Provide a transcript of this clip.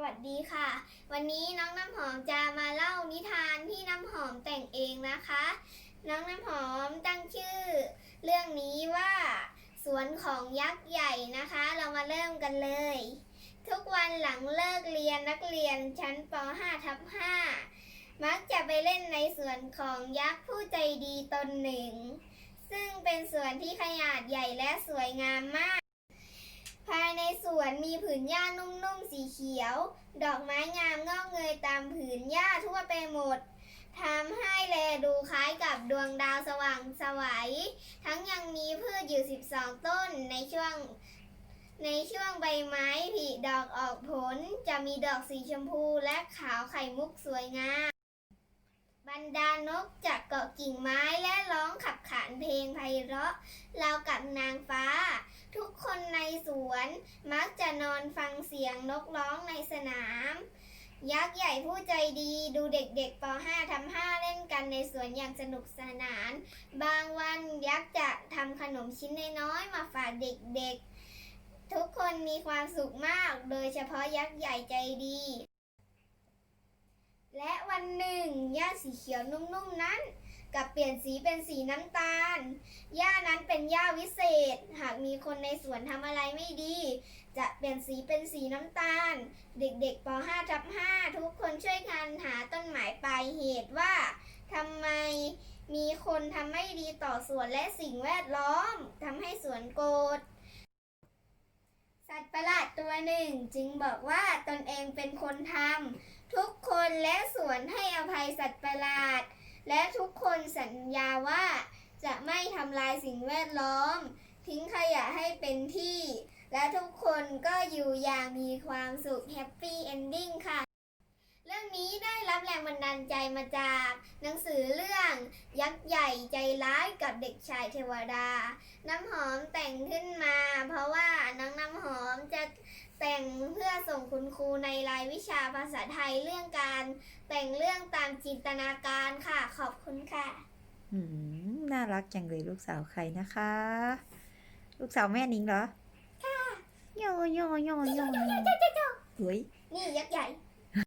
วัสดีค่ะ วันนี้น้องน้ำหอมจะมาเล่านิทานที่น้ำหอมแต่งเองนะคะ น้องน้ำหอมตั้งชื่อ เรื่องนี้ว่า สวนของยักษ์ใหญ่นะคะ เรามาเริ่มกันเลย ทุกวันหลังเลิกเรียนนักเรียนชั้นป .5 ทับ5มักจะไปเล่นในสวนของยักษ์ผู้ใจดีตนหนึ่ง ซึ่งเป็นสวนที่ขนาดใหญ่และสวยงามมาก มีผืนหญ้านุ่มๆสีเขียว ดอกไม้งามงอกเงยตามผืนหญ้าทั่วไปหมดทำให้แลดูคล้ายกับดวงดาวสว่างสวัย ทั้งยังมีพืชอยู่ 12 ต้นในช่วง ในช่วงใบไม้ผลิดอกออกผลจะมีดอกสีชมพูและขาวไข่มุกสวยงาม บรรดานกจากเกาะกิ่งไม้และร้องขับขานเพลงไพเราะราวกับนางฟ้า สวน มักจะนอนฟังเสียงนกร้องในสนาม ยักษ์ใหญ่ผู้ใจดีดูเด็กๆป .5 ทำ5เล่นกันในสวนอย่างสนุกสนาน บางวันยักษ์จะทำขนมชิ้นน้อยๆมาฝากเด็กๆ ทุกคนมีความสุขมาก โดยเฉพาะยักษ์ใหญ่ใจดี และวันหนึ่งหญ้าสีเขียวนุ่มๆนั้น กับเปลี่ยนสีเป็นสีน้ำตาล หญ้านั้นเป็นหญ้าวิเศษ หากมีคนในสวนทำอะไรไม่ดี จะเปลี่ยนสีเป็นสีน้ำตาล เด็กๆป .5 ทับ5ทุกคนช่วยกันหาต้นหมายปลายเหตุว่าทำไมมีคนทำไม่ดีต่อสวนและสิ่งแวดล้อมทำให้สวนโกรธสัตว์ประหลาดตัวหนึ่งจึงบอกว่าตนเองเป็นคนทำทุกคนและสวนให้อภัยสัตว์ประหลาด และทุกคนสัญญาว่าจะไม่ทำลายสิ่งแวดล้อม ทิ้งขยะให้เป็นที่ และทุกคนก็อยู่อย่างมีความสุขแฮปปี้เอนดิ้งค่ะ รื่องนี้ได้รับแรงบันดาลใจมาจากหนังสือเรื่อง ยักษ์ใหญ่ใจร้ายกับเด็กชายเทวดา น้ำหอมแต่งขึ้นมา เพราะว่าน้องน้ำหอมจะแต่งเพื่อส่งคุณครูในรายวิชาภาษาไทยเรื่องการ แต่งเรื่องตามจินตนาการค่ะขอบคุณค่ะอืมน่ารักจังเลยลูกสาวใครนะคะ ลูกสาวแม่นิงเหรอ ค่ะโยโยโยโยโยเฮ้ยนี่ยักษ์ใหญ่